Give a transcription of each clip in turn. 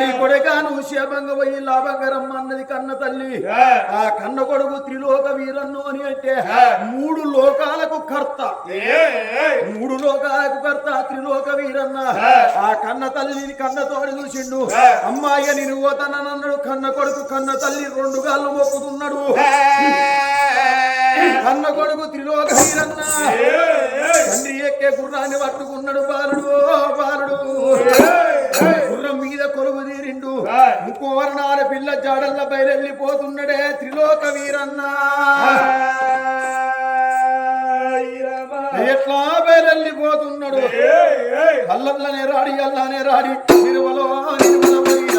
ఓరి కొడకాను శేభంగ పోయి లాభంగరమ్మ అన్నది కన్న తల్లి. ఆ కన్న కొడుకు త్రిలోక వీరన్ను అని అంటే మూడు లోకాలకు కర్త. మూడు లోకాలకు కర్త త్రిలోక వీరన్న. ఆ కన్న తల్లిని కన్న తోడి చూసిండు. అమ్మాయి నేను పోతానన్నాడు కన్న కొడుకు కన్న తల్లి రెండు గాళ్ళు మొక్కుతున్నాడు. కన్న కొడుకు త్రిలోక వీరన్న. తండ్రి ఎక్కే గుర్రాన్ని పట్టుకున్నాడు బాలుడు బాలుడు. తీరిండు ముక్కు వర్ణాల పిల్ల జాడల్ల బయలెళ్ళిపోతున్నాడే త్రిలోక వీరన్న ఎట్లా బయలెళ్ళిపోతున్నాడు అల్లల్లనే రాడి అల్లానే రాడి నిర్మలో నిర్మల పోయిన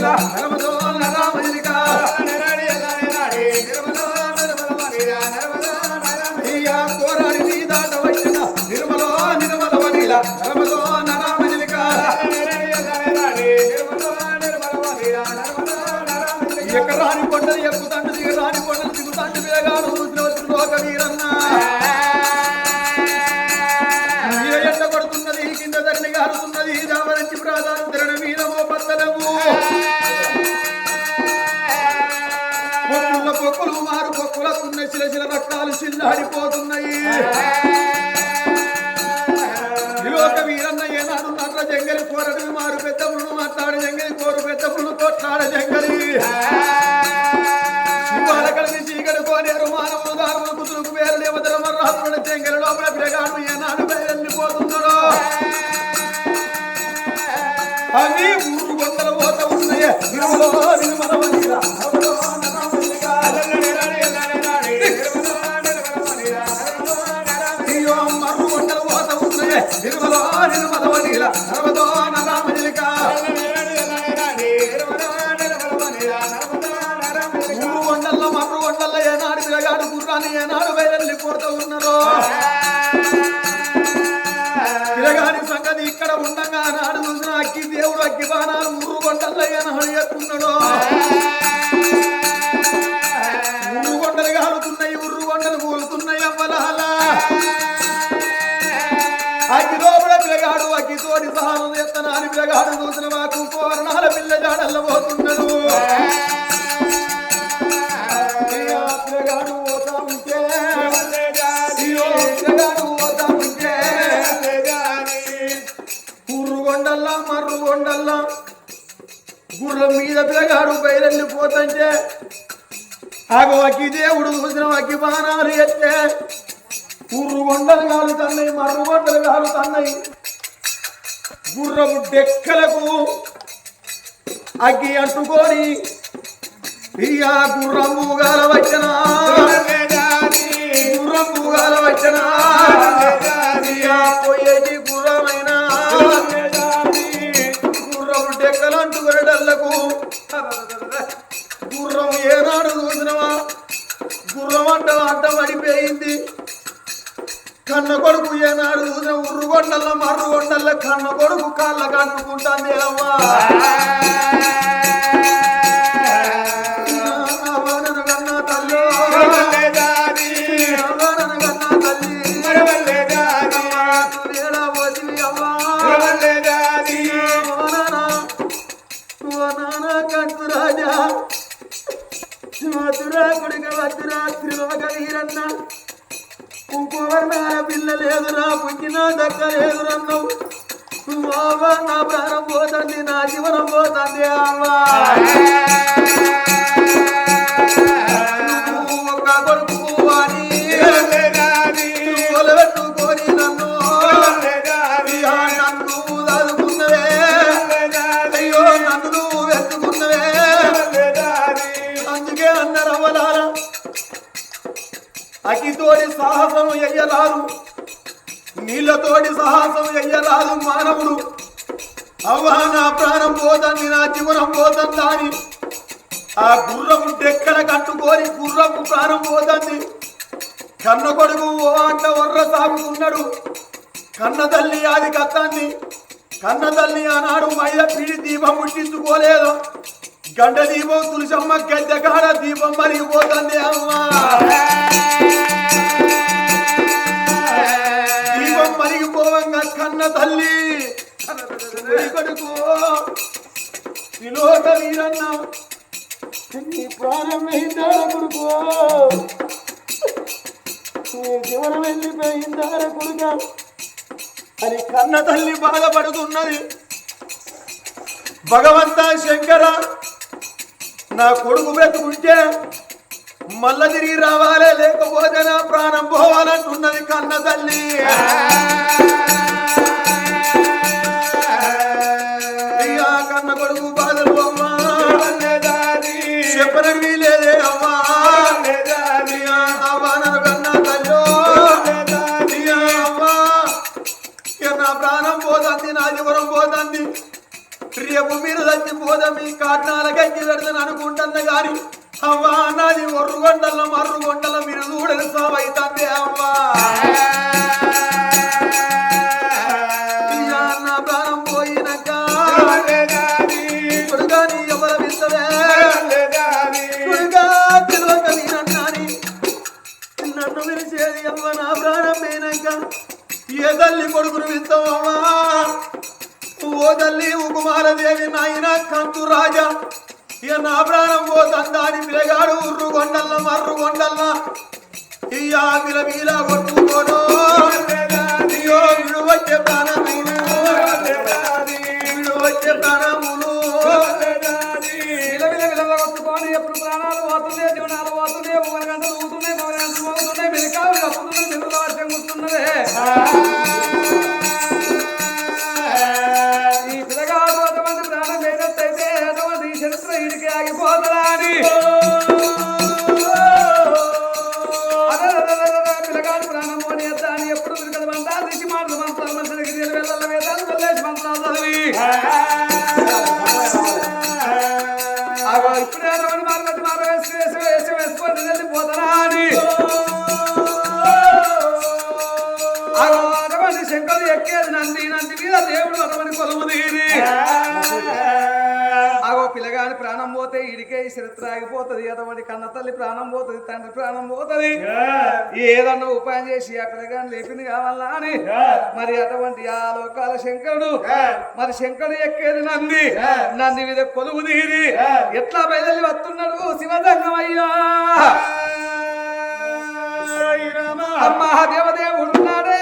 నిర్మల పొక్కులకున్న చిల రక్తాలు చిల్లాడిపోతున్నాయి వీరన్న ఏనాడు జంగలి కోరడు మారు పెద్ద పురుడు మాట్లాడు జంగలి కోరు పెద్ద పురుడు కొట్లాడ జంగలి. ఇవాళ చీకటి కోనేరు మానవులు దారులు కుతులకు వేరు దేవతల జంగలి లోపల ఏనాడు ఉన్నారో పిరగాని సంగతి ఇక్కడ ఉండగా నాడు చూసిన అక్కి దేవుడు అక్కి బాణాలు ఊరు కొండల్లో ఏనాడు ఎక్కున్నాడో ఊరు కొండలు కాలుతున్నాయి ఊరు కొండలు కూలుతున్నాయి అవ్వలాల అగ్గి లోపల పిల్లగాడు అగ్గి తోడి సహానం ఎత్తనాని పిల్లగాడు చూసిన మాకు కోరణాల పిల్ల జాడల్ల పోతున్నాడు మర్రు గుర్రం మీద పిల్లగాడు బయలుపోతుంటే ఆగ అక్కి దేవుడు చూసిన అగ్గి బాణాలు ఎత్తే ఊరు కొండలు కాలు తన్నయి మర్రు కొండలు కాలు తన్నయి గుర్రము డెక్కలకు అగ్గి అంటుకొని ఇయ్యా గుర్రము గాల నువ్వేడా పోతివి అవ్వా. ఓ నానా, ఓ నానా కంటు రాజా మధురా కొడుక వద్దురా త్రిలోక వీరన్న. కుంకుమర్ణాల పిల్ల లేదురా పుట్టిన దక్క లేదురన్నావు అవ్వా నా ప్రాణం పోతుంది నా జీవనం పోతుంది అవ్వా నువ్వు ఒక్క కొడుకు సాహసము సాహసం ఎయ్యరాదు సాహసం ఎయ్యరాదు మానవుడు. అవ్వా నా ప్రాణం పోతుంది నా జీవనం పోతుందా అని ఆ గుర్రము డెక్కల కట్టుకొని గుర్రము ప్రాణం పోతుంది. కన్న కొడుకు ఓ అంట వర్ర సాగుతున్నాడు. కన్న తల్లి అది కత్తంది. కన్న తల్లి ఆనాడు మైల పిడి దీపం ముట్టించుకోలేదు. గంట దీపం తులసమ్మ గద్దె కాడ దీపం మరిగిపోతుంది అమ్మా. తల్లి. కొడుకు. కొడుకు వీరన్న. నీ కొడుకు? నీ వెళ్ళిపోయిందా కొడుక? అని కన్న తల్లి బాధపడుతున్నది. భగవంత శంకర నా కొడుకు బ్రతుకుంటే మల్ల తిరిగి రావాలే లేకపోతే నా ప్రాణం పోవాలంటున్నది కన్న తల్లి. రేపు మీరు చచ్చిపోదా మీ కాట్నాల గంజి పెడతాను అనుకుంటున్నా కానీ అవ్వా నాది ఒర్రుగొండల మర్రుగొండల మీరు చూడని సావైతుంది అవ్వా. నా ప్రాణం పోయినాక కొడుగా ఎవరు వింటవే నన్ను విరిచేది అవ్వ నా ప్రాణం పోయినాక ఏ తల్లి కొడుకును వింటావమ్మా ఓదల్లి తల్లి ఉకుమారదేవి నాయన కంతు రాజా. ఇక నా ప్రాణం పోతందాని పిలగాడు ఉర్రు కొండల్లా మర్రు కొండల్లా ఇయ్యా పిల మీలా కొట్టుకోను ఇడికి ఈ చరిత్ర ఆగిపోతుంది అటువంటి కన్న తల్లి ప్రాణం పోతుంది తండ్రి ప్రాణం పోతుంది. ఏదన్నా ఉపాయం చేసి ఆ పిల్లగాని లేపింది కావాలా అని? మరి అటువంటి ఆ లోకాల శంకరుడు మరి శంకరుడు ఎక్కేది నంది. నంది మీద కొలువు తీరి ఎట్లా బయలుదేరి వస్తున్నాడు శివదంగం అయ్యా అమ్మా దేవదేవుడు ఉన్నాడే